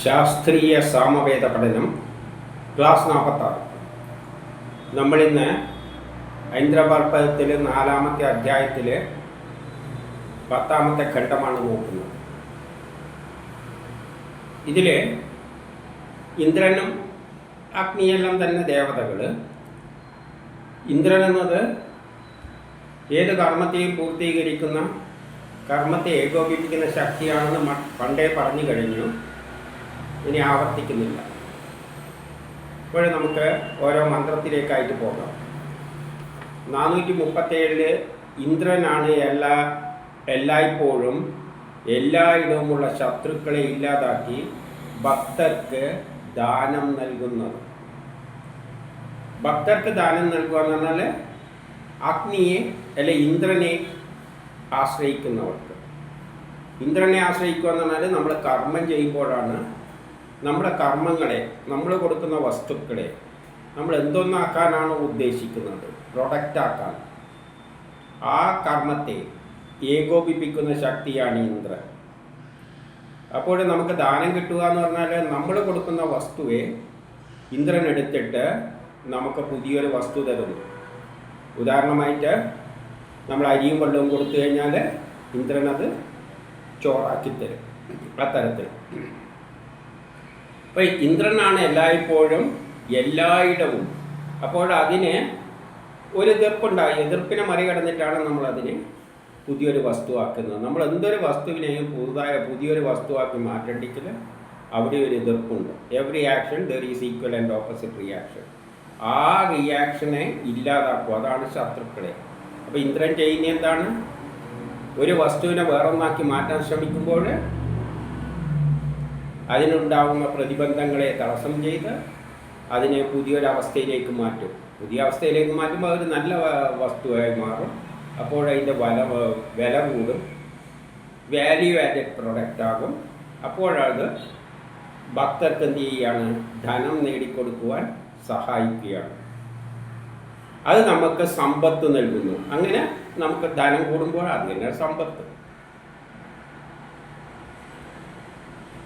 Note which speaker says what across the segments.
Speaker 1: ശാസ്ത്രീയ സാമവേദ പഠനം ക്ലാസ് നാൽപ്പത്താറ് നമ്മളിന്ന് ഐന്ദ്രപർപ്പത്തിൽ നാലാമത്തെ അധ്യായത്തിൽ പത്താമത്തെ ഖണ്ഡമാണ് നോക്കുന്നത്. ഇതിൽ ഇന്ദ്രനും അഗ്നിയെല്ലാം തന്നെ ദേവതകൾ ഇന്ദ്രൻ എന്നത് ഏത് കർമ്മത്തെയും പൂർത്തീകരിക്കുന്ന കർമ്മത്തെ ഏകോപിപ്പിക്കുന്ന ശക്തിയാണെന്ന് പണ്ടേ പറഞ്ഞു കഴിഞ്ഞു. ഇനി ആവർത്തിക്കുന്നില്ല. ഇപ്പോഴും നമുക്ക് ഓരോ മന്ത്രത്തിലേക്കായിട്ട് പോകാം. നാനൂറ്റി മുപ്പത്തേഴിൽ ഇന്ദ്രനാണ് എല്ലാ എല്ലായ്പ്പോഴും എല്ലായിടവുമുള്ള ശത്രുക്കളെ ഇല്ലാതാക്കി ഭക്തർക്ക് ദാനം നൽകുന്നത്. ഭക്തർക്ക് ദാനം നൽകുക എന്ന് പറഞ്ഞാൽ അഗ്നിയെ അല്ലെ ഇന്ദ്രനെ ആശ്രയിക്കുന്നവർക്ക്. ഇന്ദ്രനെ ആശ്രയിക്കുക എന്ന് പറഞ്ഞാൽ നമ്മൾ കർമ്മം ചെയ്യുമ്പോഴാണ് നമ്മുടെ കർമ്മങ്ങളെ നമ്മൾ കൊടുക്കുന്ന വസ്തുക്കളെ നമ്മൾ എന്തൊന്നാക്കാനാണോ ഉദ്ദേശിക്കുന്നത്? പ്രൊഡക്റ്റ് ആക്കാൻ. ആ കർമ്മത്തെ ഏകോപിപ്പിക്കുന്ന ശക്തിയാണ് ഇന്ദ്രൻ. അപ്പോൾ നമുക്ക് ദാനം കിട്ടുക എന്ന് പറഞ്ഞാൽ നമ്മൾ കൊടുക്കുന്ന വസ്തുവെ ഇന്ദ്രൻ എടുത്തിട്ട് നമുക്ക് പുതിയൊരു വസ്തു തരുന്നു. ഉദാഹരണമായിട്ട് നമ്മൾ അരിയും വെള്ളവും കൊടുത്തു കഴിഞ്ഞാൽ ഇന്ദ്രൻ അത് ചോറാക്കി തരും. അത്തരത്തിൽ. അപ്പോൾ ഇന്ദ്രനാണ് എല്ലായ്പ്പോഴും എല്ലായിടവും. അപ്പോൾ അതിന് ഒരു എതിർപ്പുണ്ടായി. എതിർപ്പിനെ മറികടന്നിട്ടാണ് നമ്മൾ അതിനെ പുതിയൊരു വസ്തുവാക്കുന്നത്. നമ്മൾ എന്തൊരു വസ്തുവിനെയും പുതുതായ പുതിയൊരു വസ്തുവാക്കി മാറ്റണ്ടെങ്കിൽ അവിടെ ഒരു എതിർപ്പുണ്ട്. Every action there is equal and opposite reaction ആ റിയാക്ഷനെ ഇല്ലാതാക്കും. അതാണ് ശത്രുക്കളെ. അപ്പോൾ ഇന്ദ്രൻ ചെയ്യുന്ന എന്താണ്? ഒരു വസ്തുവിനെ വേറൊന്നാക്കി മാറ്റാൻ ശ്രമിക്കുമ്പോൾ അതിനുണ്ടാവുന്ന പ്രതിബന്ധങ്ങളെ തടസ്സം ചെയ്ത് അതിനെ പുതിയൊരവസ്ഥയിലേക്ക് മാറ്റും. പുതിയ അവസ്ഥയിലേക്ക് മാറ്റുമ്പോൾ അതൊരു നല്ല വസ്തുവായി മാറും. അപ്പോൾ അതിന്റെ വില വില കൂടും. വാല്യൂ ആഡഡ് പ്രൊഡക്റ്റ് ആകും. അപ്പോഴത് ഭക്തർക്ക് എന്ത് ചെയ്യുകയാണ് ധനം നേടിക്കൊടുക്കുവാൻ സഹായിക്കുകയാണ്. അത് നമുക്ക് സമ്പത്ത് നൽകുന്നു. അങ്ങനെ നമുക്ക് ധനം കൂടുമ്പോൾ അത് തന്നെ സമ്പത്ത്.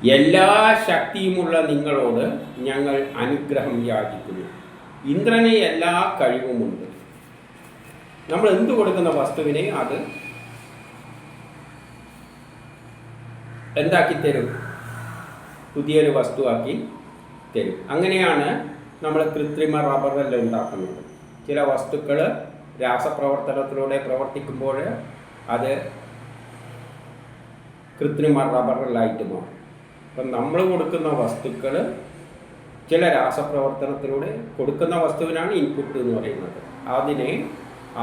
Speaker 1: എല്ലാ ശക്തിയുമുള്ള നിങ്ങളോട് ഞങ്ങൾ അനുഗ്രഹം യാചിക്കുന്നു. ഇന്ദ്രന് എല്ലാ കഴിവുമുണ്ട്. നമ്മൾ എന്ത് കൊടുക്കുന്ന വസ്തുവിനെ അത് എന്താക്കി തരും പുതിയൊരു വസ്തുവാക്കി തരും. അങ്ങനെയാണ് നമ്മൾ കൃത്രിമ റബ്ബറെല്ലാം ഉണ്ടാക്കുന്നത്. ചില വസ്തുക്കൾ രാസപ്രവർത്തനത്തിലൂടെ പ്രവർത്തിക്കുമ്പോൾ അത് കൃത്രിമ റബ്ബറിലായിട്ട് മാറും. അപ്പം നമ്മൾ കൊടുക്കുന്ന വസ്തുക്കൾ ചില രാസപ്രവർത്തനത്തിലൂടെ കൊടുക്കുന്ന വസ്തുവിനാണ് ഇൻപുട്ട് എന്ന് പറയുന്നത്. അതിനെ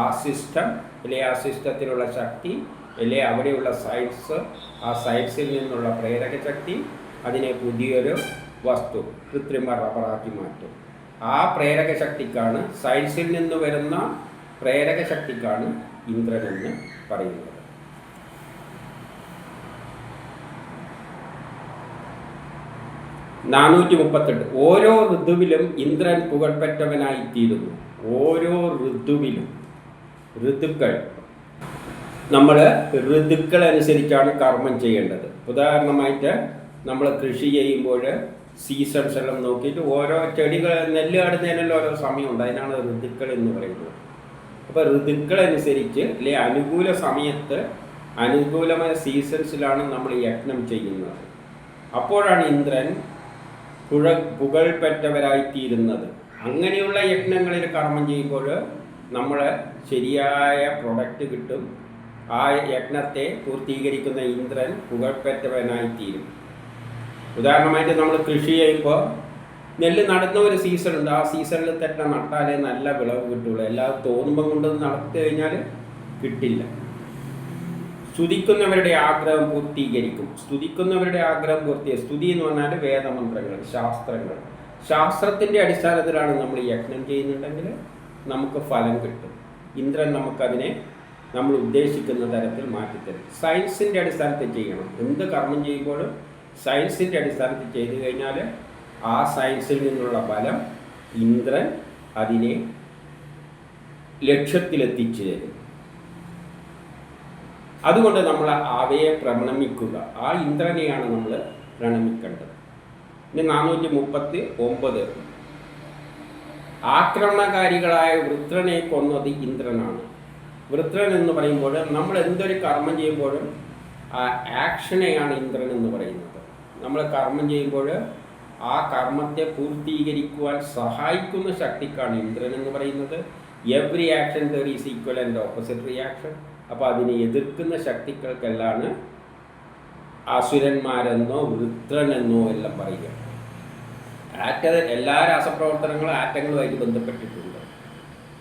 Speaker 1: ആ സിസ്റ്റം അല്ലെ ആ സിസ്റ്റത്തിലുള്ള ശക്തി അല്ലെ അവിടെയുള്ള സൈറ്റ്സ് ആ സൈറ്റ്സിൽ നിന്നുള്ള പ്രേരക ശക്തി അതിനെ പുതിയൊരു വസ്തു കൃത്രിമ റബ്ബറാക്കി മാറ്റും. ആ പ്രേരക ശക്തിക്കാണ് സൈറ്റ്സിൽ നിന്ന് വരുന്ന പ്രേരക ശക്തിക്കാണ് ഇന്ദ്രനെന്ന് പറയുന്നത്. നാനൂറ്റി മുപ്പത്തെട്ട് ഓരോ ഋതുവിലും ഇന്ദ്രൻ പുകഴ്പെറ്റവനായിത്തീരുന്നു ഓരോ ഋതുവിലും. ഋതുക്കൾ. നമ്മൾ ഋതുക്കൾ അനുസരിച്ചാണ് കർമ്മം ചെയ്യേണ്ടത്. ഉദാഹരണമായിട്ട് നമ്മൾ കൃഷി ചെയ്യുമ്പോൾ സീസൺസ് എല്ലാം നോക്കിയിട്ട് ഓരോ ചെടികൾ നെല്ല് നടുന്നതിനെല്ലാം ഓരോ സമയമുണ്ട്. അതിനാണ് ഋതുക്കൾ എന്ന് പറയുന്നത്. അപ്പോൾ ഋതുക്കൾ അനുസരിച്ച് അല്ലെ അനുകൂല സമയത്ത് അനുകൂലമായ സീസൺസിലാണ് നമ്മൾ യജ്ഞം ചെയ്യുന്നത്. അപ്പോഴാണ് ഇന്ദ്രൻ പുഴ പുകഴ്പെറ്റവരായിത്തീരുന്നത് അങ്ങനെയുള്ള യജ്ഞങ്ങളിൽ കർമ്മം ചെയ്യുമ്പോൾ നമ്മൾ ശരിയായ പ്രൊഡക്റ്റ് കിട്ടും. ആ യജ്ഞത്തെ പൂർത്തീകരിക്കുന്ന ഇന്ദ്രൻ പുകഴ്പെറ്റവനായിത്തീരും ഉദാഹരണമായിട്ട് നമ്മൾ കൃഷി ചെയ്യുമ്പോൾ നെല്ല് നടുന്ന ഒരു സീസൺ ഉണ്ട്. ആ സീസണിൽ തന്നെ നട്ടാലേ നല്ല വിളവ് കിട്ടുള്ളൂ. എല്ലാം തോന്നുമ്പം കൊണ്ടൊന്ന് നടത്തി കഴിഞ്ഞാൽ കിട്ടില്ല. സ്തുതിക്കുന്നവരുടെ ആഗ്രഹം പൂർത്തീകരിക്കും. സ്തുതിക്കുന്നവരുടെ ആഗ്രഹം പൂർത്തീകരിക്കും. സ്തുതി എന്ന് പറഞ്ഞാൽ വേദമന്ത്രങ്ങൾ ശാസ്ത്രങ്ങൾ. ശാസ്ത്രത്തിന്റെ അടിസ്ഥാനത്തിലാണ് നമ്മൾ യജ്ഞം ചെയ്യുന്നുണ്ടെങ്കിൽ നമുക്ക് ഫലം കിട്ടും. ഇന്ദ്രൻ നമുക്കതിനെ നമ്മൾ ഉദ്ദേശിക്കുന്ന തരത്തിൽ മാറ്റിത്തരും. സയൻസിന്റെ അടിസ്ഥാനത്തിൽ ചെയ്യണം. എന്ത് കർമ്മം ചെയ്യുമ്പോഴും സയൻസിന്റെ അടിസ്ഥാനത്തിൽ ചെയ്തു കഴിഞ്ഞാൽ ആ സയൻസിൽ നിന്നുള്ള ഫലം ഇന്ദ്രൻ അതിനെ ലക്ഷ്യത്തിലെത്തിച്ചു തരും അതുകൊണ്ട് നമ്മൾ അവയെ പ്രണമിക്കുക. ആ ഇന്ദ്രനെയാണ് നമ്മൾ പ്രണമിക്കേണ്ടത്. ഇനി നാനൂറ്റി മുപ്പത്തി ഒമ്പത് ആക്രമണകാരികളായ വൃത്രനെ കൊന്നത് ഇന്ദ്രനാണ്. വൃത്രൻ എന്ന് പറയുമ്പോൾ നമ്മൾ എന്തൊരു കർമ്മം ചെയ്യുമ്പോഴും ആ ആക്ഷനെയാണ് ഇന്ദ്രൻ എന്ന് പറയുന്നത്. നമ്മൾ കർമ്മം ചെയ്യുമ്പോൾ ആ കർമ്മത്തെ പൂർത്തീകരിക്കുവാൻ സഹായിക്കുന്ന ശക്തിക്കാണ് ഇന്ദ്രൻ എന്ന് പറയുന്നത്. Every action there is equal and opposite reaction അപ്പോൾ അതിനെ എതിർക്കുന്ന ശക്തികൾക്കെല്ലാം അസുരന്മാരെന്നോ വൃത്രനെന്നോ എല്ലാം പറയുക. ആറ്റ എല്ലാ രാസപ്രവർത്തനങ്ങളും ആറ്റങ്ങളുമായിട്ട് ബന്ധപ്പെട്ടിട്ടുണ്ട്.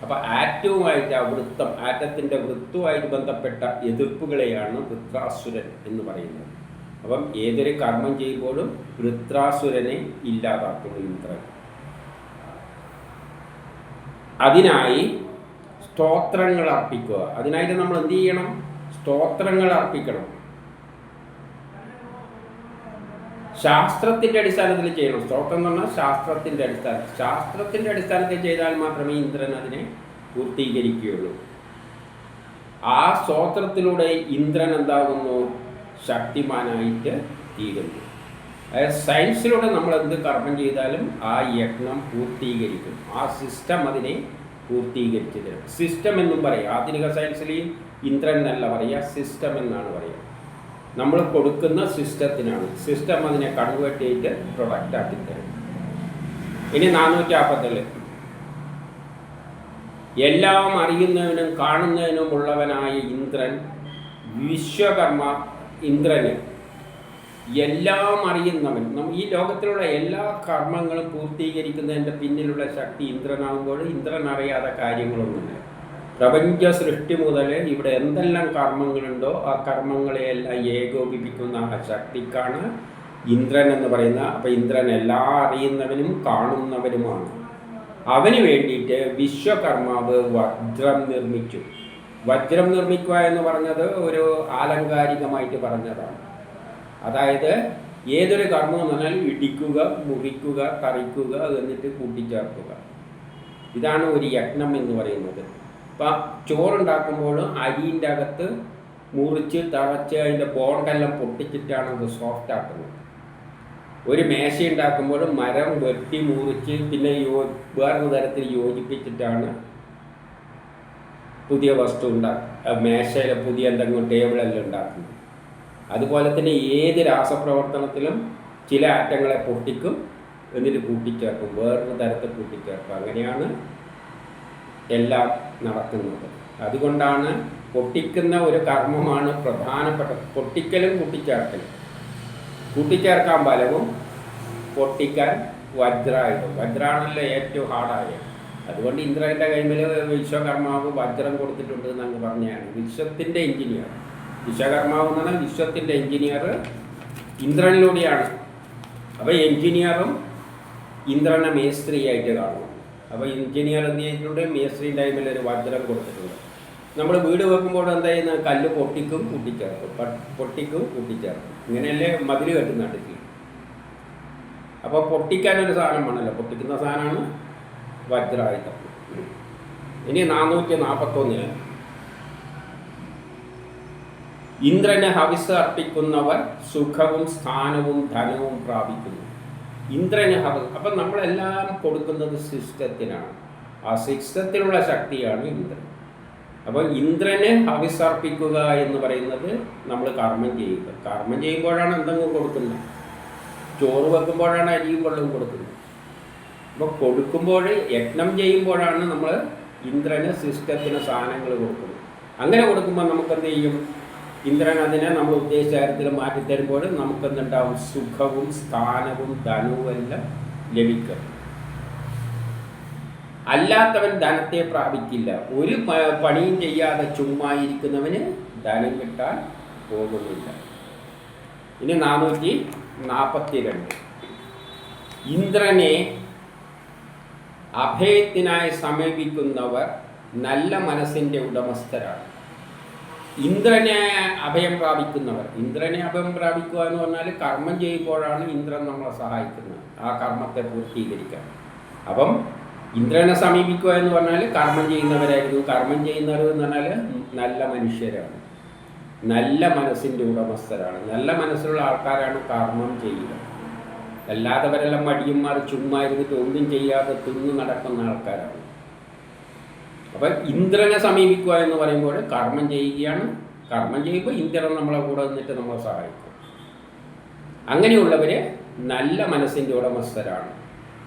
Speaker 1: അപ്പോൾ ആറ്റവുമായിട്ട് ആ വൃത്തം ആറ്റത്തിന്റെ വൃത്തവുമായിട്ട് ബന്ധപ്പെട്ട എതിർപ്പുകളെയാണ് വൃത്രാസുരൻ എന്ന് പറയുന്നത്. അപ്പം ഏതൊരു കർമ്മം ചെയ്യുമ്പോഴും വൃത്രാസുരനെ ഇല്ലാതാക്കുന്നു ഇന്ദ്രൻ. അതിനായി സ്തോത്രങ്ങൾ അർപ്പിക്കുക. അതിനായിട്ട് നമ്മൾ എന്ത് ചെയ്യണം? സ്തോത്രങ്ങൾ അർപ്പിക്കണം. ശാസ്ത്രത്തിന്റെ അടിസ്ഥാനത്തിൽ ചെയ്യണം. സ്തോത്രം എന്ന് പറഞ്ഞാൽ ശാസ്ത്രത്തിന്റെ അടിസ്ഥാനം ശാസ്ത്രത്തിന്റെ അടിസ്ഥാനത്തിൽ ചെയ്താൽ മാത്രമേ ഇന്ദ്രൻ അതിനെ പൂർത്തീകരിക്കുകയുള്ളൂ. ആ സ്തോത്രത്തിലൂടെ ഇന്ദ്രൻ എന്താകുന്നു? ശക്തിമാനായിട്ട് തീരുന്നു. അതായത് സയൻസിലൂടെ നമ്മൾ എന്ത് കർമ്മം ചെയ്താലും ആ യജ്ഞം പൂർത്തീകരിക്കും. ആ സിസ്റ്റം അതിനെ പൂർത്തീകരിച്ചു തരും സിസ്റ്റം എന്നും പറയും. ആധുനിക സയൻസിൽ ഇന്ദ്രൻ എന്നല്ല പറയുക സിസ്റ്റം എന്നാണ് പറയുക. നമ്മൾ കൊടുക്കുന്ന സിസ്റ്റത്തിനാണ്. സിസ്റ്റം അതിനെ കൺവേർട്ട് ചെയ്ത് പ്രൊഡക്റ്റ് ആക്കി തരും. ഇനി നാനൂറ്റി നാൽപ്പത്തേഴ് എല്ലാം അറിയുന്നതിനും കാണുന്നതിനുമുള്ളവനായ ഇന്ദ്രൻ വിശ്വകർമ്മ ഇന്ദ്രന് എല്ലാം അറിയുന്നവൻ. ഈ ലോകത്തിലുള്ള എല്ലാ കർമ്മങ്ങളും പൂർത്തീകരിക്കുന്നതിന്റെ പിന്നിലുള്ള ശക്തി ഇന്ദ്രനാകുമ്പോൾ ഇന്ദ്രൻ അറിയാത്ത കാര്യങ്ങളൊന്നുമില്ല. പ്രപഞ്ച സൃഷ്ടി മുതൽ ഇവിടെ എന്തെല്ലാം കർമ്മങ്ങളുണ്ടോ ആ കർമ്മങ്ങളെയെല്ലാം ഏകോപിപ്പിക്കുന്ന ആ ശക്തിക്കാണ് ഇന്ദ്രൻ എന്ന് പറയുന്ന അപ്പം ഇന്ദ്രൻ എല്ലാ അറിയുന്നവനും കാണുന്നവനുമാണ്. അവന് വേണ്ടിയിട്ട് വിശ്വകർമാവ് വജ്രം നിർമ്മിച്ചു. വജ്രം നിർമ്മിക്കുക എന്ന് പറഞ്ഞത് ഒരു ആലങ്കാരികമായിട്ട് പറഞ്ഞതാണ്. അതായത് ഏതൊരു കർമ്മം എന്ന് ഇടിക്കുക മുറിക്കുക കറിക്കുക എന്നിട്ട് കൂട്ടിച്ചേർക്കുക. ഇതാണ് ഒരു യജ്ഞം എന്ന് പറയുന്നത്. ഇപ്പം ചോറുണ്ടാക്കുമ്പോൾ അരിന്റെ അകത്ത് മുറിച്ച് തറച്ച് അതിന്റെ ബോണ്ടെല്ലാം പൊട്ടിച്ചിട്ടാണ് അത് സോഫ്റ്റ് ആക്കുന്നത്. ഒരു മേശ ഉണ്ടാക്കുമ്പോൾ മരം വെട്ടി മുറിച്ച് പിന്നെ യോ വേറൊരു തരത്തിൽ യോജിപ്പിച്ചിട്ടാണ് പുതിയ വസ്തു ഉണ്ടാക്കുക. മേശയിലെ പുതിയ എന്തെങ്കിലും ടേബിളെല്ലാം ഉണ്ടാക്കുന്നത്. അതുപോലെ തന്നെ ഏത് രാസപ്രവർത്തനത്തിലും ചില ആറ്റങ്ങളെ പൊട്ടിക്കും എന്നിട്ട് കൂട്ടിച്ചേർക്കും വേറൊരു തരത്തിൽ കൂട്ടിച്ചേർക്കും. അങ്ങനെയാണ് എല്ലാം നടക്കുന്നത്. അതുകൊണ്ടാണ് പൊട്ടിക്കുന്ന ഒരു കർമ്മമാണ് പ്രധാനപ്പെട്ട പൊട്ടിക്കലും കൂട്ടിച്ചേർക്കലും. കൂട്ടിച്ചേർക്കാൻ ബലവും പൊട്ടിക്കാൻ വജ്രായുധം വജ്രാണല്ലോ ഏറ്റവും ഹാർഡായ. അതുകൊണ്ട് ഇന്ദ്രന്റെ കൈമിൽ വിശ്വകർമാവ് വജ്രം കൊടുത്തിട്ടുണ്ട് എന്നങ്ങ് പറഞ്ഞാണ് വിശ്വത്തിന്റെ എഞ്ചിനീയർ വിശ്വകർമാവ് എന്ന് പറഞ്ഞാൽ വിശ്വത്തിന്റെ എഞ്ചിനീയർ ഇന്ദ്രനിലൂടെയാണ്. അപ്പോൾ എഞ്ചിനീയറും ഇന്ദ്രനെ മേസ്ത്രീയായിട്ട് കാണുന്നു. അപ്പോൾ എഞ്ചിനീയർ ചെയ്തിട്ടുണ്ട്? മേസ്ത്രി ടൈമിൽ ഒരു വജ്രം കൊടുത്തിട്ടുണ്ട്. നമ്മൾ വീട് വെക്കുമ്പോൾ എന്താ ചെയ്യുന്നത്? കല്ല് പൊട്ടിക്കും കൂട്ടിച്ചേർക്കും. പൊട്ടിക്കും കൂട്ടിച്ചേർക്കും. ഇങ്ങനെയല്ലേ മതിൽ കെട്ടുന്ന അടുക്കി അപ്പോൾ പൊട്ടിക്കാനൊരു സാധനം വേണമല്ലോ. പൊട്ടിക്കുന്ന സാധനമാണ് വജ്രായുധം. ഇനി നാനൂറ്റി നാൽപ്പത്തൊന്നിന് ഇന്ദ്രന് ഹവിസ് അർപ്പിക്കുന്നവർ സുഖവും സ്ഥാനവും ധനവും പ്രാപിക്കുന്നു. ഇന്ദ്രനെ ഹവ അപ്പം നമ്മളെല്ലാം കൊടുക്കുന്നത് സിസ്റ്റത്തിനാണ്. ആ സിസ്റ്റത്തിലുള്ള ശക്തിയാണ് ഇന്ദ്രൻ. അപ്പോൾ ഇന്ദ്രനെ ഹവിസ് അർപ്പിക്കുക എന്ന് പറയുന്നത് നമ്മൾ കർമ്മം ചെയ്യുക. കർമ്മം ചെയ്യുമ്പോഴാണ് എന്തെങ്കിലും കൊടുക്കുന്നത്? ചോറ് വെക്കുമ്പോഴാണ് അരിയും വെള്ളവും കൊടുക്കുന്നത്. അപ്പോൾ കൊടുക്കുമ്പോൾ യജ്ഞം ചെയ്യുമ്പോഴാണ് നമ്മൾ ഇന്ദ്രന് സിസ്റ്റത്തിന് സാധനങ്ങൾ കൊടുക്കുന്നത്. അങ്ങനെ കൊടുക്കുമ്പോൾ നമുക്ക് എന്ത് ചെയ്യും? ഇന്ദ്രൻ അതിനെ നമ്മൾ ഉദ്ദേശിച്ച കാര്യത്തിൽ മാറ്റിത്തരുമ്പോൾ നമുക്കെന്തുണ്ടാവും? സുഖവും സ്ഥാനവും ധനവും എല്ലാം ലഭിക്കും. അല്ലാത്തവൻ ധനത്തെ പ്രാപിക്കില്ല. ഒരു പണിയും ചെയ്യാതെ ചുമ്മാ ഇരിക്കുന്നവന് ധനം കിട്ടാൻ പോകുന്നില്ല. ഇനി നാനൂറ്റി നാൽപ്പത്തി രണ്ട് ഇന്ദ്രനെ അഭയത്തിനായി സമീപിക്കുന്നവർ നല്ല മനസ്സിന്റെ ഉടമസ്ഥരാണ്. ഇന്ദ്രനെ അഭയം പ്രാപിക്കുന്നവർ. ഇന്ദ്രനെ അഭയം പ്രാപിക്കുക എന്ന് പറഞ്ഞാൽ കർമ്മം ചെയ്യുമ്പോഴാണ് ഇന്ദ്രൻ നമ്മളെ സഹായിക്കുന്നത്. ആ കർമ്മത്തെ പൂർത്തീകരിക്കാൻ. അപ്പം ഇന്ദ്രനെ സമീപിക്കുക എന്ന് പറഞ്ഞാൽ കർമ്മം ചെയ്യുന്നവരായിരുന്നു കർമ്മം ചെയ്യുന്നവർ എന്ന് പറഞ്ഞാൽ നല്ല മനുഷ്യരാണ്. നല്ല മനസ്സിന്റെ ഉടമസ്ഥരാണ്. നല്ല മനസ്സിലുള്ള ആൾക്കാരാണ് കർമ്മം ചെയ്യുക. അല്ലാത്തവരെല്ലാം മടിയന്മാർ ചുമ്മാ ഇരുന്നിട്ട് ഒന്നും ചെയ്യാതെ തിന്നു നടക്കുന്ന ആൾക്കാരാണ്. അപ്പം ഇന്ദ്രനെ സമീപിക്കുക എന്ന് പറയുമ്പോൾ കർമ്മം ചെയ്യുകയാണ്. കർമ്മം ചെയ്യുമ്പോൾ ഇന്ദ്രൻ നമ്മളെ കൂടെ നിന്നിട്ട് നമ്മളെ സഹായിക്കും. അങ്ങനെയുള്ളവർ നല്ല മനസ്സിന്റെ ഉടമസ്ഥരാണ്.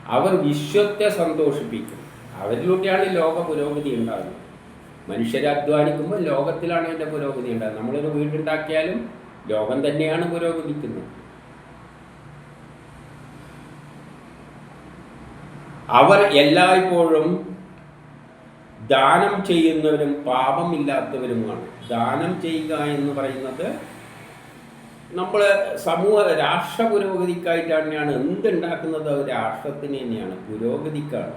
Speaker 1: അവർ വിശ്വത്തെ സന്തോഷിപ്പിക്കും. അവരിലൂടെയാണ് ലോക പുരോഗതി ഉണ്ടാകുന്നത്. മനുഷ്യരെ അധ്വാനിക്കുമ്പോൾ ലോകത്തിലാണ് അതിന്റെ പുരോഗതി ഉണ്ടാകുന്നത്. നമ്മളൊരു വീടുണ്ടാക്കിയാലും ലോകം തന്നെയാണ് പുരോഗമിക്കുന്നത്. അവർ എല്ലായ്പ്പോഴും ദാനം ചെയ്യുന്നവരും പാപമില്ലാത്തവരുമാണ്. ദാനം ചെയ്യുക എന്ന് പറയുന്നത് നമ്മൾ സമൂഹ രാഷ്ട്ര പുരോഗതിക്കായിട്ടാണ് എന്തുണ്ടാക്കുന്നത് രാഷ്ട്രത്തിന് തന്നെയാണ്. പുരോഗതിക്കാണ്.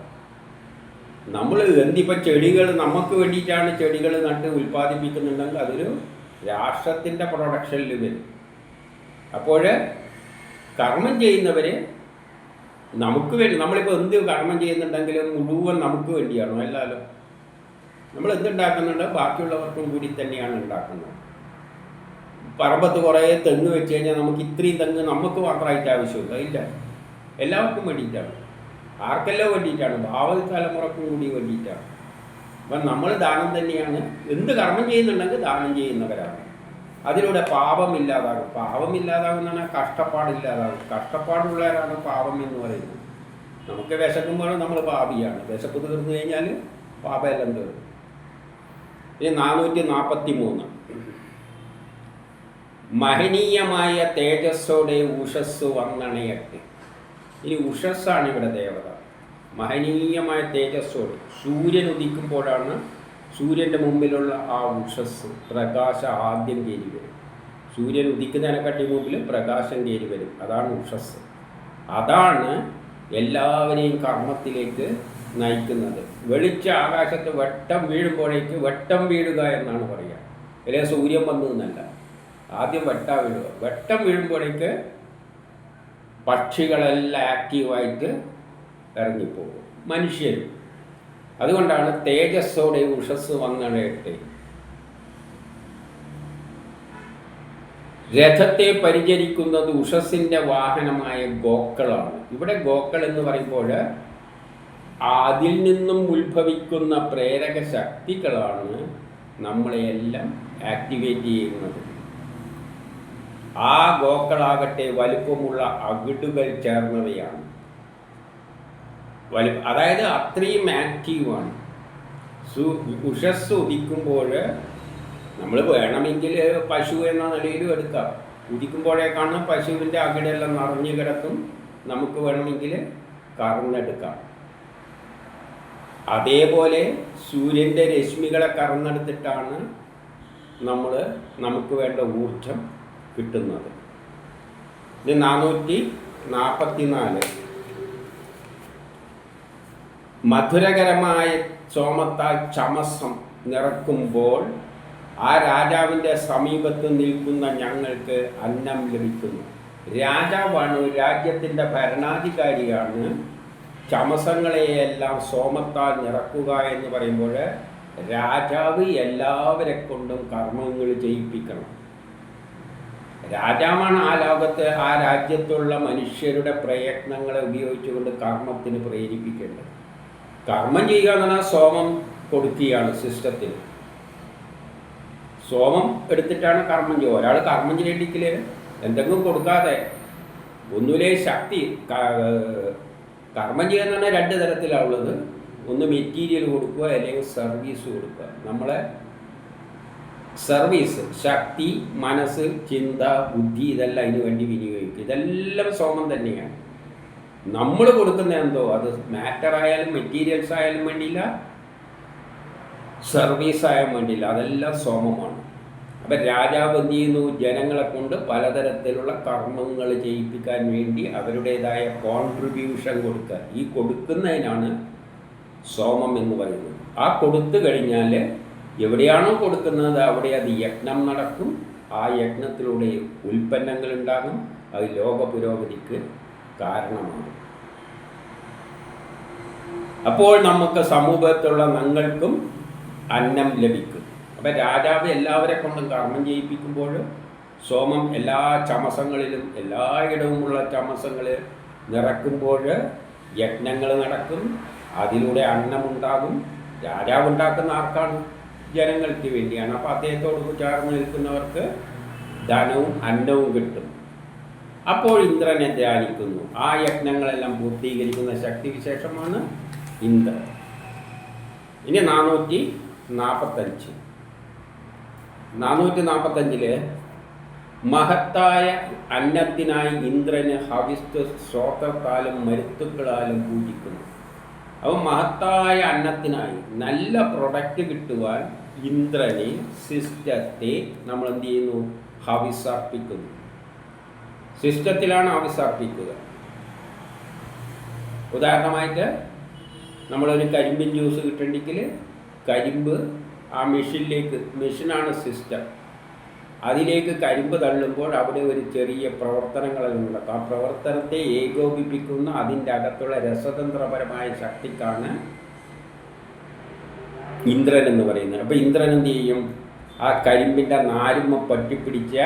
Speaker 1: നമ്മൾ എന്തിപ്പോൾ ചെടികൾ നമുക്ക് വേണ്ടിയിട്ടാണ് ചെടികൾ നട്ട് ഉൽപ്പാദിപ്പിക്കുന്നുണ്ടെങ്കിൽ അതൊരു രാഷ്ട്രത്തിന്റെ പ്രൊഡക്ഷനിൽ വരും. അപ്പോൾ കർമ്മം ചെയ്യുന്നവരെ നമുക്ക് വേണ്ടി നമ്മളിപ്പോൾ എന്ത് കർമ്മം ചെയ്യുന്നുണ്ടെങ്കിലും മുഴുവൻ നമുക്ക് വേണ്ടിയാണോ? അല്ലല്ലോ നമ്മൾ എന്തുണ്ടാക്കുന്നുണ്ട് ബാക്കിയുള്ളവർക്കും കൂടി തന്നെയാണ് ഉണ്ടാക്കുന്നത്. പറമ്പത്ത് കുറേ തെങ്ങ് വെച്ച് കഴിഞ്ഞാൽ നമുക്ക് ഇത്രയും തെങ്ങ് നമുക്ക് മാത്രമായിട്ട് ആവശ്യമില്ല ഇല്ല. എല്ലാവർക്കും വേണ്ടിയിട്ടാണ്. ആർക്കെല്ലാം വേണ്ടിയിട്ടാണ്? ഭാവി തലമുറക്കും കൂടി വേണ്ടിയിട്ടാണ്. അപ്പം നമ്മൾ ദാനം തന്നെയാണ്. എന്ത് കർമ്മം ചെയ്യുന്നുണ്ടെങ്കിൽ ദാനം ചെയ്യുന്നവരാണ്. അതിലൂടെ പാപം ഇല്ലാതാകും. പാപം ഇല്ലാതാകുന്ന കഷ്ടപ്പാടില്ലാതാകും കഷ്ടപ്പാടുള്ളവരാണ് പാപം എന്ന് പറയുന്നത്. നമുക്ക് വിശക്കുമ്പോൾ നമ്മൾ പാപിയാണ്. വിശപ്പ് തീർന്നു കഴിഞ്ഞാൽ പാപമെല്ലാം തീർന്നു. ഇനി നാനൂറ്റി നാൽപ്പത്തി മൂന്ന് മഹനീയമായ തേജസ്സോടെ ഉഷസ് വന്നണയട്ടെ. ഇനി ഉഷസ്സാണ് ഇവിടെ ദേവത. മഹനീയമായ തേജസ്സോട് സൂര്യൻ ഉദിക്കുമ്പോഴാണ് സൂര്യന്റെ മുമ്പിലുള്ള ആ ഉഷസ് പ്രകാശ ആദ്യം കയറി വരും. സൂര്യൻ ഉദിക്കുന്നതിനെക്കാട്ടി മുമ്പിൽ പ്രകാശം കയറി വരും. അതാണ് ഉഷസ് അതാണ് എല്ലാവരെയും കർമ്മത്തിലേക്ക് നയിക്കുന്നത്. വെളിച്ച ആകാശത്ത് വെട്ടം വീഴുമ്പോഴേക്ക് വട്ടം വീഴുക എന്നാണ് പറയുക. അല്ലെ സൂര്യൻ വന്നതെന്നല്ല ആദ്യം വെട്ട വീഴുക. വെട്ടം വീഴുമ്പോഴേക്ക് പക്ഷികളെല്ലാം ആക്റ്റീവായിട്ട് ഇറങ്ങിപ്പോകും. മനുഷ്യരും. അതുകൊണ്ടാണ് തേജസ്സോടെ ഉഷസ് വന്നടയട്ടെ. രഥത്തെ പരിചരിക്കുന്നത് ഉഷസിന്റെ വാഹനമായ ഗോക്കളാണ്. ഇവിടെ ഗോക്കൾ എന്ന് പറയുമ്പോൾ അതിൽ നിന്നും ഉത്ഭവിക്കുന്ന പ്രേരക ശക്തികളാണ് നമ്മളെയെല്ലാം ആക്ടിവേറ്റ് ചെയ്യുന്നത്. ആ ഗോക്കളാകട്ടെ വലുപ്പമുള്ള അകിടുകൾ ചേർന്നവയാണ്. വലി അതായത് അത്രയും ആക്റ്റീവാണ് സു ഉഷസ് ഉദിക്കുമ്പോൾ നമ്മൾ വേണമെങ്കിൽ പശു എന്ന നിലയിലും എടുക്കാം. ഉദിക്കുമ്പോഴേക്കാണ് പശുവിന്റെ അകിടെല്ലാം നിറഞ്ഞു കിടക്കും. നമുക്ക് വേണമെങ്കിൽ കറന്നെടുക്കാം. അതേപോലെ സൂര്യന്റെ രശ്മികളെ കറന്നെടുത്തിട്ടാണ് നമ്മൾ നമുക്ക് വേണ്ട ഊർജം കിട്ടുന്നത്. ഇത് നാനൂറ്റി നാൽപ്പത്തി നാല് മധുരകരമായ ചോമത്താൽ ചമസം നിറക്കുമ്പോൾ ആ രാജാവിന്റെ സമീപത്ത് നിൽക്കുന്ന ഞങ്ങൾക്ക് അന്നം ലഭിക്കുന്നു. രാജാവാണ് രാജ്യത്തിന്റെ ഭരണാധികാരിയാണ് ചമസങ്ങളെയെല്ലാം സോമത്താൽ നിറക്കുക എന്ന് പറയുമ്പോൾ രാജാവ് എല്ലാവരെ കൊണ്ടും കർമ്മങ്ങൾ ചെയ്യിപ്പിക്കണം രാജാവാണ് ആ ലോകത്ത് ആ രാജ്യത്തുള്ള മനുഷ്യരുടെ പ്രയത്നങ്ങളെ ഉപയോഗിച്ചുകൊണ്ട് കർമ്മത്തിന് പ്രേരിപ്പിക്കേണ്ടത്. കർമ്മം ചെയ്യുക എന്ന് പറഞ്ഞാൽ സോമം കൊടുക്കുകയാണ് സിസ്റ്റത്തിന് സോമം എടുത്തിട്ടാണ് കർമ്മം ചെയ്യുക. ഒരാൾ കർമ്മം ചെയ്യണ്ടിക്കൽ എന്തെങ്കിലും കൊടുക്കാതെ ഒന്നുമില്ലേ ശക്തി കർമ്മം ചെയ്യാന്ന് പറഞ്ഞാൽ രണ്ട് തരത്തിലാണുള്ളത് ഒന്ന് മെറ്റീരിയൽ കൊടുക്കുക അല്ലെങ്കിൽ സർവീസ് കൊടുക്കുക. നമ്മളെ സർവീസ് ശക്തി മനസ്സ് ചിന്ത ബുദ്ധി ഇതെല്ലാം അതിന് വേണ്ടി വിനിയോഗിക്കും ഇതെല്ലാം സോമം തന്നെയാണ്. നമ്മൾ കൊടുക്കുന്ന എന്തോ അത് മാറ്റർ ആയാലും മെറ്റീരിയൽസ് ആയാലും വേണ്ടിയില്ല സർവീസ് ആയാലും വേണ്ടിയില്ല. അതെല്ലാം സോമമാണ്. അപ്പം രാജാവ് എന്ത് ചെയ്യുന്നു? ജനങ്ങളെ കൊണ്ട് പലതരത്തിലുള്ള കർമ്മങ്ങൾ ചെയ്യിപ്പിക്കാൻ വേണ്ടി അവരുടേതായ കോൺട്രിബ്യൂഷൻ കൊടുക്കുക. ഈ കൊടുക്കുന്നതിനാണ് സോമം എന്ന് പറയുന്നത്. ആ കൊടുത്തു കഴിഞ്ഞാൽ എവിടെയാണോ കൊടുക്കുന്നത്? അവിടെ അത് യജ്ഞം നടക്കും. ആ യജ്ഞത്തിലൂടെ ഉൽപ്പന്നങ്ങൾ ഉണ്ടാകും. അത് ലോക പുരോഗതിക്ക് കാരണമാകും. അപ്പോൾ നമുക്ക് സമൂഹത്തിലുള്ള നങ്ങൾക്കും അന്നം ലഭിക്കും. അപ്പം രാജാവ് എല്ലാവരെ കൊണ്ടും കർമ്മം ചെയ്യിപ്പിക്കുമ്പോൾ സോമം എല്ലാ ചമസങ്ങളിലും എല്ലായിടവുമുള്ള ചമസങ്ങൾ നിറക്കുമ്പോൾ യജ്ഞങ്ങൾ നടക്കും. അതിലൂടെ അന്നമുണ്ടാകും. രാജാവ് ഉണ്ടാക്കുന്ന ആർക്കാണ് ജനങ്ങൾക്ക് വേണ്ടിയാണ്. അപ്പോൾ അദ്ദേഹത്തോട് ചേർന്ന് നിൽക്കുന്നവർക്ക് ധനവും അന്നവും കിട്ടും. അപ്പോൾ ഇന്ദ്രനെ ധ്യാനിക്കുന്നു. ആ യജ്ഞങ്ങളെല്ലാം പൂർത്തീകരിക്കുന്ന ശക്തി വിശേഷമാണ് ഇന്ദ്രൻ. ഇനി നാനൂറ്റി നാൽപ്പത്തഞ്ച് നാനൂറ്റി നാൽപ്പത്തഞ്ചിൽ മഹത്തായ അന്നത്തിനായി ഇന്ദ്രന് ഹവിസ്ത് ശ്രോത്രത്താലും മരുത്തുക്കളാലും പൂജിക്കുന്നു. അപ്പം മഹത്തായ അന്നത്തിനായി നല്ല പ്രൊഡക്റ്റ് കിട്ടുവാൻ ഇന്ദ്രനെ സിസ്റ്റത്തെ നമ്മൾ എന്ത് ചെയ്യുന്നു? ഹവിസർപ്പിക്കുന്നു സിസ്റ്റത്തിലാണ് ഹവിസർപ്പിക്കുക ഉദാഹരണമായിട്ട് നമ്മളൊരു കരിമ്പിൻ ജ്യൂസ് കിട്ടണമെങ്കിൽ കരിമ്പ് ആ മെഷീനിലേക്ക് മെഷീനാണ് സിസ്റ്റം. അതിലേക്ക് കരിമ്പ് തള്ളുമ്പോൾ അവിടെ ഒരു ചെറിയ പ്രവർത്തനങ്ങളെല്ലാം നടക്കും. ആ പ്രവർത്തനത്തെ ഏകോപിപ്പിക്കുന്ന അതിന്റെ അകത്തുള്ള രസതന്ത്രപരമായ ശക്തിക്കാണ് ഇന്ദ്രൻ എന്ന് പറയുന്നത്. അപ്പോൾ ഇന്ദ്രൻ എന്ത് ചെയ്യും? ആ കരിമ്പിന്റെ നാരുമ പറ്റിപ്പിടിച്ച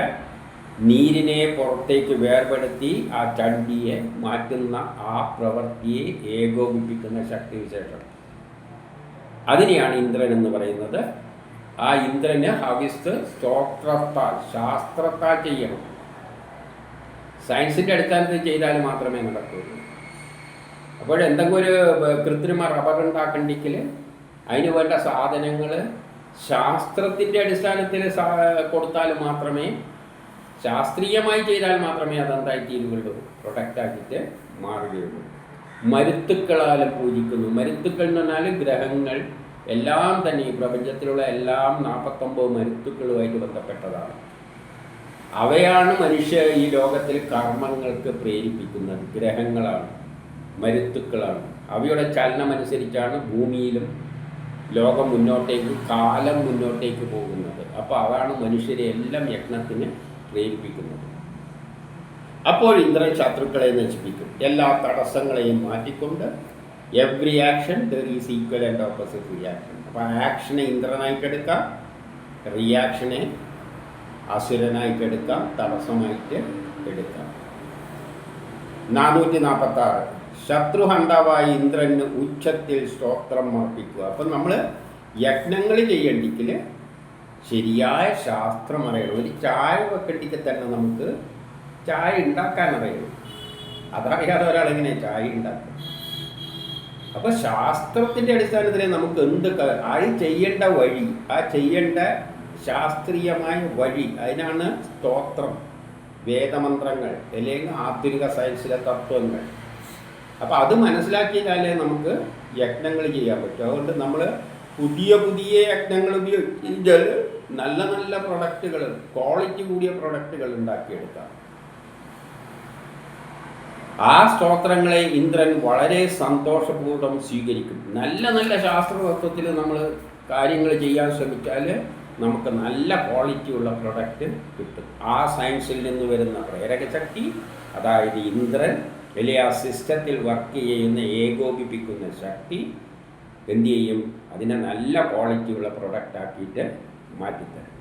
Speaker 1: നീരിനെ പുറത്തേക്ക് വേർപെടുത്തി ആ ചണ്ടിയെ മാറ്റുന്ന ആ പ്രവൃത്തിയെ ഏകോപിപ്പിക്കുന്ന ശക്തി വിശേഷം അതിനെയാണ് ഇന്ദ്രൻ എന്ന് പറയുന്നത്. ആ ഇന്ദ്രന് ഹവിസ് സ്തോത്രത്താൽ ശാസ്ത്രത്താൽ ചെയ്യണം. സയൻസിന്റെ അടിസ്ഥാനത്തിൽ ചെയ്താൽ മാത്രമേ നടക്കുകയുള്ളൂ അപ്പോൾ എന്തെങ്കിലും ഒരു കൃത്രിമ റബ്ബർ ഉണ്ടാക്കണ്ടെങ്കിൽ അതിന് വേണ്ട സാധനങ്ങൾ ശാസ്ത്രത്തിന്റെ അടിസ്ഥാനത്തിൽ കൊടുത്താൽ മാത്രമേ ശാസ്ത്രീയമായി ചെയ്താൽ മാത്രമേ അതെന്തായി തീരുകയുള്ളൂ? പ്രൊഡക്റ്റാക്കിയിട്ട് മാറുകയുള്ളൂ. മരുത്തുക്കളാൽ പൂജിക്കുന്നു. മരുത്തുക്കൾ എന്ന് പറഞ്ഞാൽ ഗ്രഹങ്ങൾ എല്ലാം തന്നെ ഈ പ്രപഞ്ചത്തിലുള്ള എല്ലാം നാൽപ്പത്തൊമ്പത് മരുത്തുക്കളുമായിട്ട് ബന്ധപ്പെട്ടതാണ്. അവയാണ് മനുഷ്യ ഈ ലോകത്തിൽ കർമ്മങ്ങൾക്ക് പ്രേരിപ്പിക്കുന്നത്. ഗ്രഹങ്ങളാണ് മരുത്തുക്കളാണ്. അവയുടെ ചലനമനുസരിച്ചാണ് ഭൂമിയിലും ലോകം മുന്നോട്ടേക്ക് കാലം മുന്നോട്ടേക്ക് പോകുന്നത്. അപ്പോൾ അതാണ് മനുഷ്യരെ എല്ലാം യജ്ഞത്തിന് പ്രേരിപ്പിക്കുന്നത്. അപ്പോൾ ഇന്ദ്രൻ ശത്രുക്കളെ നശിപ്പിക്കും. എല്ലാ തടസ്സങ്ങളെയും മാറ്റിക്കൊണ്ട് every action there is equal and opposite reaction അപ്പോൾ ആക്ഷനെ ഇന്ദ്രനായിട്ട് എടുക്കാം റിയാക്ഷനെ അസുരനായിട്ട് എടുക്കാം തടസ്സമായിട്ട് എടുക്കാം. നാനൂറ്റി നാൽപ്പത്തി ആറ് ശത്രുഹണ്ടാവായ ഇന്ദ്രന് ഉച്ചത്തിൽ സ്തോത്രം അർപ്പിക്കുക. അപ്പം നമ്മൾ യജ്ഞങ്ങൾ ചെയ്യേണ്ടെങ്കിൽ ശരിയായ ശാസ്ത്രം അറിയണം. ഒരു ചായ വെക്കണ്ടെങ്കിൽ തന്നെ നമുക്ക്. ചായ ഉണ്ടാക്കാൻ അറിയണം അതറിയാതെ ഒരാളെങ്ങനെ ചായ ഉണ്ടാക്കും? അപ്പോൾ ശാസ്ത്രത്തിന്റെ അടിസ്ഥാനത്തിൽ നമുക്ക് എന്ത് ആ ചെയ്യേണ്ട വഴി ആ ചെയ്യേണ്ട ശാസ്ത്രീയമായ വഴി അതിനാണ് സ്തോത്രം വേദമന്ത്രങ്ങൾ അല്ലെങ്കിൽ ആധുനിക സയൻസിലെ തത്വങ്ങൾ. അപ്പോൾ അത് മനസ്സിലാക്കിയാലേ നമുക്ക് യജ്ഞങ്ങൾ ചെയ്യാൻ പറ്റും. അതുകൊണ്ട് നമ്മൾ പുതിയ പുതിയ യജ്ഞങ്ങൾ ഉപയോഗിച്ചാൽ നല്ല നല്ല പ്രൊഡക്റ്റുകൾ ക്വാളിറ്റി കൂടിയ പ്രൊഡക്റ്റുകൾ ഉണ്ടാക്കിയെടുക്കാം. ആ സ്തോത്രങ്ങളെ ഇന്ദ്രൻ വളരെ സന്തോഷപൂർവം സ്വീകരിക്കും. നല്ല നല്ല ശാസ്ത്രതത്വത്തിൽ നമ്മൾ കാര്യങ്ങൾ ചെയ്യാൻ ശ്രമിച്ചാൽ നമുക്ക് നല്ല ക്വാളിറ്റിയുള്ള പ്രൊഡക്റ്റ് കിട്ടും. ആ സയൻസിൽ നിന്ന് വരുന്ന പ്രേരക ശക്തി അതായത് ഇന്ദ്രൻ വലിയ ആ സിസ്റ്റത്തിൽ വർക്ക് ചെയ്യുന്ന ഏകോപിപ്പിക്കുന്ന ശക്തി എന്തു ചെയ്യും? അതിനെ നല്ല ക്വാളിറ്റിയുള്ള പ്രൊഡക്റ്റ് ആക്കിയിട്ട് മാറ്റിത്തരും.